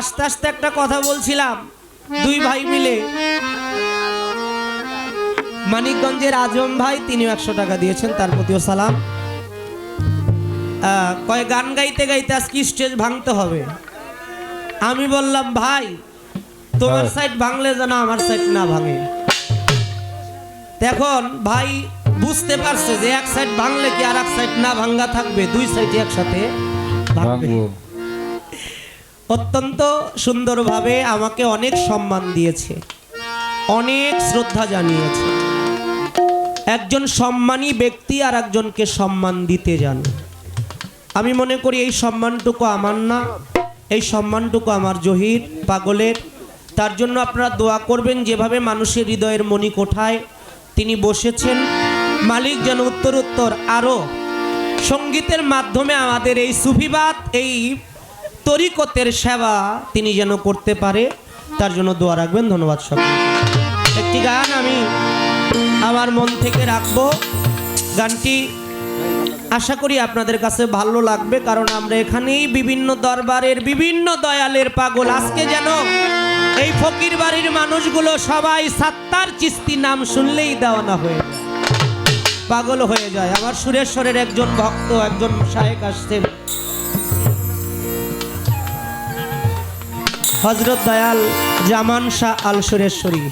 আস্তে আস্তে একটা কথা বলছিলাম দুই ভাই মিলে। মানিকগঞ্জের আজম ভাই তিনিও একশো টাকা দিয়েছেন তার প্রতিও সালাম। কয় গান গাইতে গাইতে আজকে স্টেজ ভাঙতে হবে। আমি বললাম ভাই তোমার হ্যাঁ। সাইড ভাঙলে যেন আমার সাইড না ভাঙে। এখন ভাই বুঝতে পারছে যে এক সাইড ভাঙলে কি আর এক সাইড না ভাঙ্গা থাকবে? দুই সাইড একসাথে ভাঙবো। অত্যন্ত সুন্দরভাবে আমাকে অনেক সম্মান দিয়েছে, অনেক শ্রদ্ধা জানিয়েছে। একজন সম্মানী ব্যক্তি আর একজনকে সম্মান দিতে জানে। আমি মনে করি এই সম্মানটুকু আমার না, এই সম্মানটুকু আমার জহির পাগলের। তার জন্য আপনারা দোয়া করবেন, যেভাবে মানুষের হৃদয়ের মণি কোঠায় তিনি বসেছেন। মালিক যেন উত্তর উত্তর আরও সঙ্গীতের মাধ্যমে আমাদের এই সুফিবাদ, এই তরিকতের সেবা তিনি যেন করতে পারে, তার জন্য দোয়া রাখবেন, ধন্যবাদ সকলকে একটি গান আমি আমার মন থেকে রাখব। গানটি আশা করি আপনাদের কাছে ভালো লাগবে, কারণ আমরা এখানেই বিভিন্ন দরবারের, বিভিন্ন দয়ালের পাগল। আজকে যেন এই ফকির বাড়ির মানুষগুলো সবাই সাত্তার চিস্তি নাম শুনলেই দেওয়ানা হয়ে পাগল হয়ে যায়। আমার সুরেশ্বরের একজন ভক্ত, একজন শায়েক আসছেন। হজরত দয়াল জামান শাহ আল সুরেশ্বরী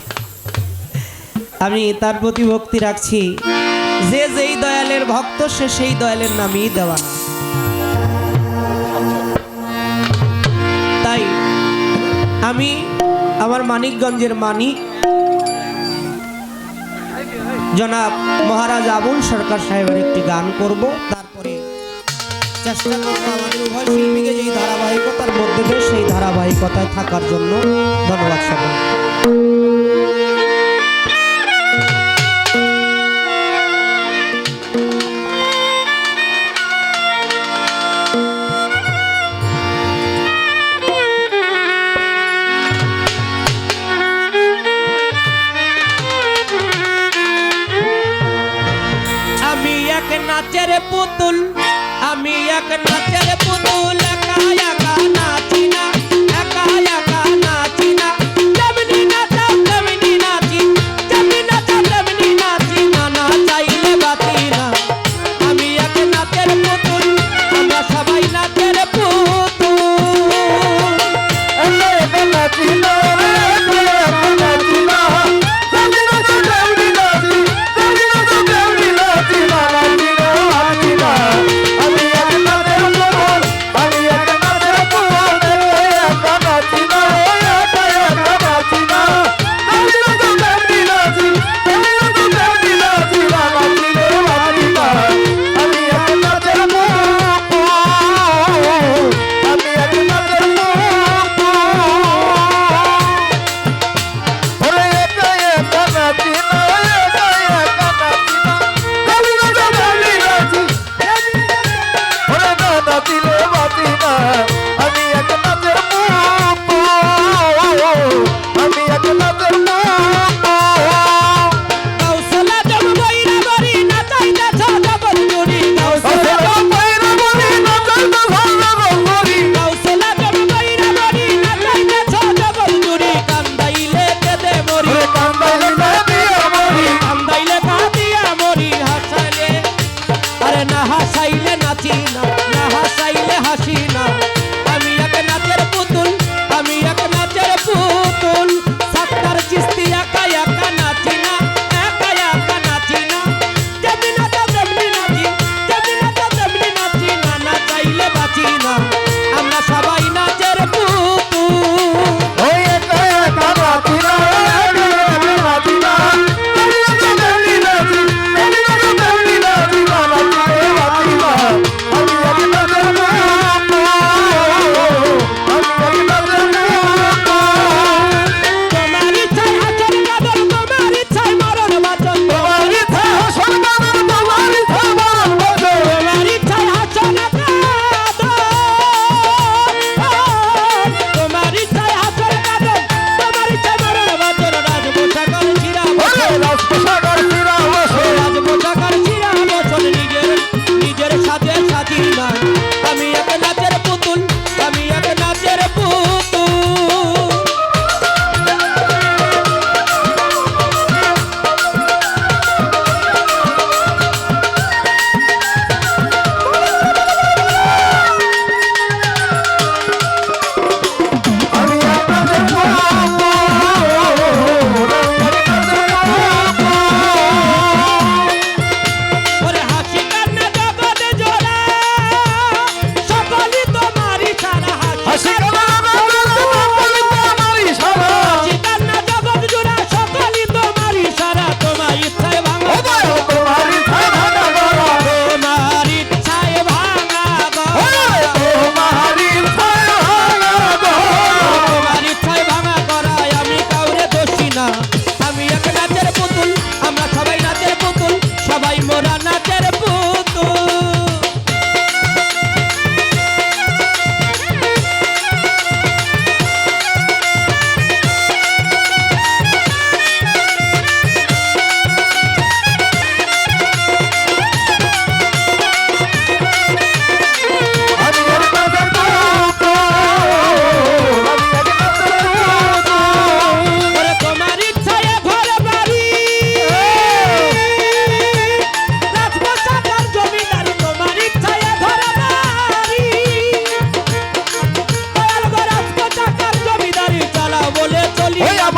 আমি তার প্রতি ভক্তি রাখছি। যে যেই দয়ালের ভক্ত, সে সেই দয়ালের নামই দেওয়া। তাই আমি আমার মানিকগঞ্জের মানিক জনাব মহারাজ আবুল সরকার সাহেবের একটি গান করব। চেষ্টা করব আমাদের উভয় শিল্পীকে যেই ধারাবাহিকতার মধ্যে সেই ধারাবাহিকতায় থাকার জন্য ধন্যবাদ সকল